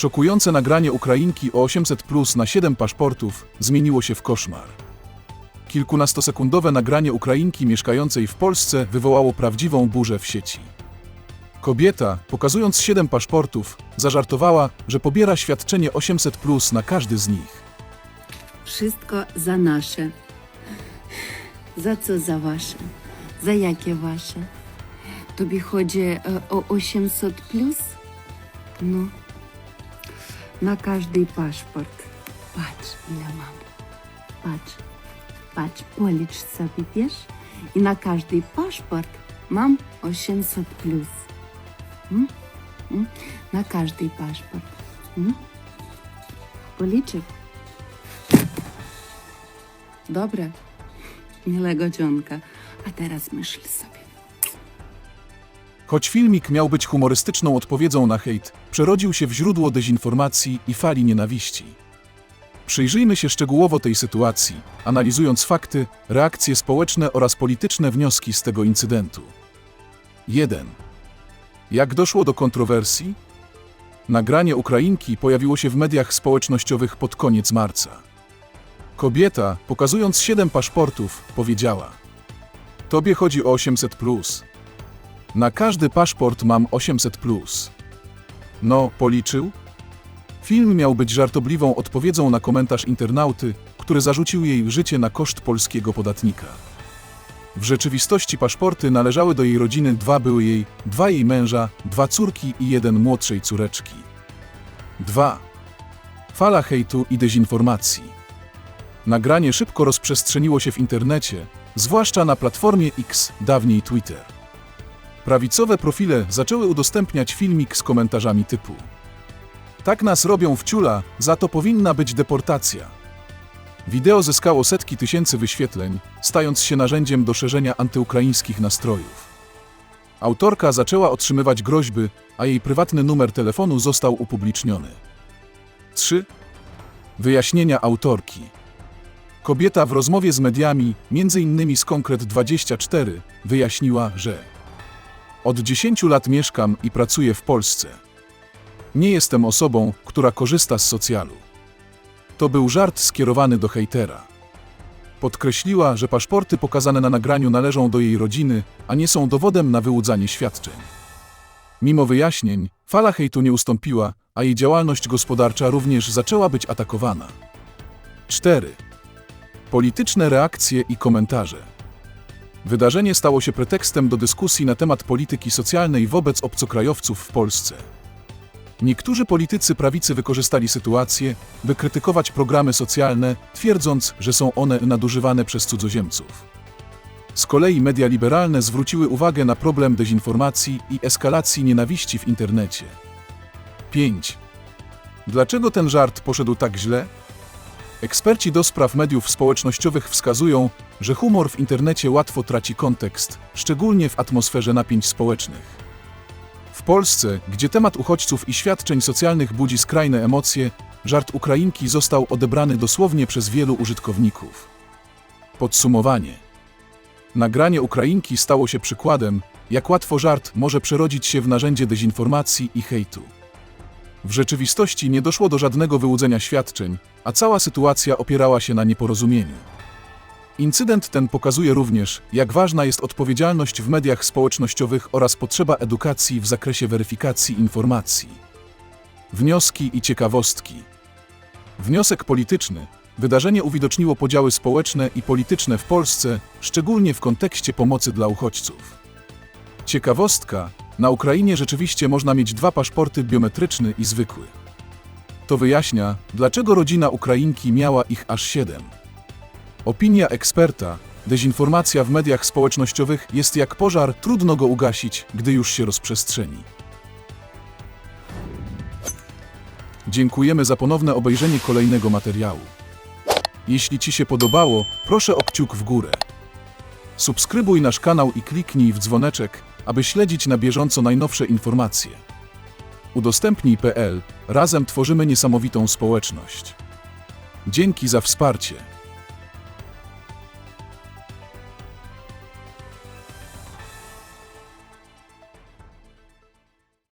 Szokujące nagranie Ukrainki o 800 plus na 7 paszportów zmieniło się w koszmar. Kilkunastosekundowe nagranie Ukrainki mieszkającej w Polsce wywołało prawdziwą burzę w sieci. Kobieta, pokazując 7 paszportów, zażartowała, że pobiera świadczenie 800 plus na każdy z nich. Wszystko za nasze. Za co za wasze? Za jakie wasze? Tobie chodzi e, o 800 plus? No. Na każdy paszport. Patrz, ile mam. Patrz. Patrz, policz sobie, wiesz? I na każdy paszport mam 800 plus. Mm? Mm? Na każdy paszport. Mm? Dobre. Miłego dzionka. A teraz myśl sobie. Choć filmik miał być humorystyczną odpowiedzią na hejt, przerodził się w źródło dezinformacji i fali nienawiści. Przyjrzyjmy się szczegółowo tej sytuacji, analizując fakty, reakcje społeczne oraz polityczne wnioski z tego incydentu. 1. Jak doszło do kontrowersji? Nagranie Ukrainki pojawiło się w mediach społecznościowych pod koniec marca. Kobieta, pokazując 7 paszportów, powiedziała: Tobie chodzi o 800 plus. Na każdy paszport mam 800 plus. No, policzył? Film miał być żartobliwą odpowiedzią na komentarz internauty, który zarzucił jej życie na koszt polskiego podatnika. W rzeczywistości paszporty należały do jej rodziny, dwa były jej, dwa jej męża, dwa córki i jeden młodszej córeczki. 2. Fala hejtu i dezinformacji. Nagranie szybko rozprzestrzeniło się w internecie, zwłaszcza na platformie X, dawniej Twitter. Prawicowe profile zaczęły udostępniać filmik z komentarzami typu Tak nas robią w ciula, za to powinna być deportacja. Wideo zyskało setki tysięcy wyświetleń, stając się narzędziem do szerzenia antyukraińskich nastrojów. Autorka zaczęła otrzymywać groźby, a jej prywatny numer telefonu został upubliczniony. 3. Wyjaśnienia autorki. Kobieta w rozmowie z mediami, m.in. z Konkret24, wyjaśniła, że od 10 lat mieszkam i pracuję w Polsce. Nie jestem osobą, która korzysta z socjalu. To był żart skierowany do hejtera. Podkreśliła, że paszporty pokazane na nagraniu należą do jej rodziny, a nie są dowodem na wyłudzanie świadczeń. Mimo wyjaśnień, fala hejtu nie ustąpiła, a jej działalność gospodarcza również zaczęła być atakowana. 4. Polityczne reakcje i komentarze. Wydarzenie stało się pretekstem do dyskusji na temat polityki socjalnej wobec obcokrajowców w Polsce. Niektórzy politycy prawicy wykorzystali sytuację, by krytykować programy socjalne, twierdząc, że są one nadużywane przez cudzoziemców. Z kolei media liberalne zwróciły uwagę na problem dezinformacji i eskalacji nienawiści w internecie. 5. Dlaczego ten żart poszedł tak źle? Eksperci do spraw mediów społecznościowych wskazują, że humor w internecie łatwo traci kontekst, szczególnie w atmosferze napięć społecznych. W Polsce, gdzie temat uchodźców i świadczeń socjalnych budzi skrajne emocje, żart Ukrainki został odebrany dosłownie przez wielu użytkowników. Podsumowanie. Nagranie Ukrainki stało się przykładem, jak łatwo żart może przerodzić się w narzędzie dezinformacji i hejtu. W rzeczywistości nie doszło do żadnego wyłudzenia świadczeń, a cała sytuacja opierała się na nieporozumieniu. Incydent ten pokazuje również, jak ważna jest odpowiedzialność w mediach społecznościowych oraz potrzeba edukacji w zakresie weryfikacji informacji. Wnioski i ciekawostki. Wniosek polityczny. Wydarzenie uwidoczniło podziały społeczne i polityczne w Polsce, szczególnie w kontekście pomocy dla uchodźców. Ciekawostka. Na Ukrainie rzeczywiście można mieć dwa paszporty biometryczny i zwykły. To wyjaśnia, dlaczego rodzina Ukrainki miała ich aż siedem. Opinia eksperta. Dezinformacja w mediach społecznościowych jest jak pożar, trudno go ugasić, gdy już się rozprzestrzeni. Dziękujemy za ponowne obejrzenie kolejnego materiału. Jeśli Ci się podobało, proszę o kciuk w górę. Subskrybuj nasz kanał i kliknij w dzwoneczek, aby śledzić na bieżąco najnowsze informacje. Udostępnij.pl. Razem tworzymy niesamowitą społeczność. Dzięki za wsparcie.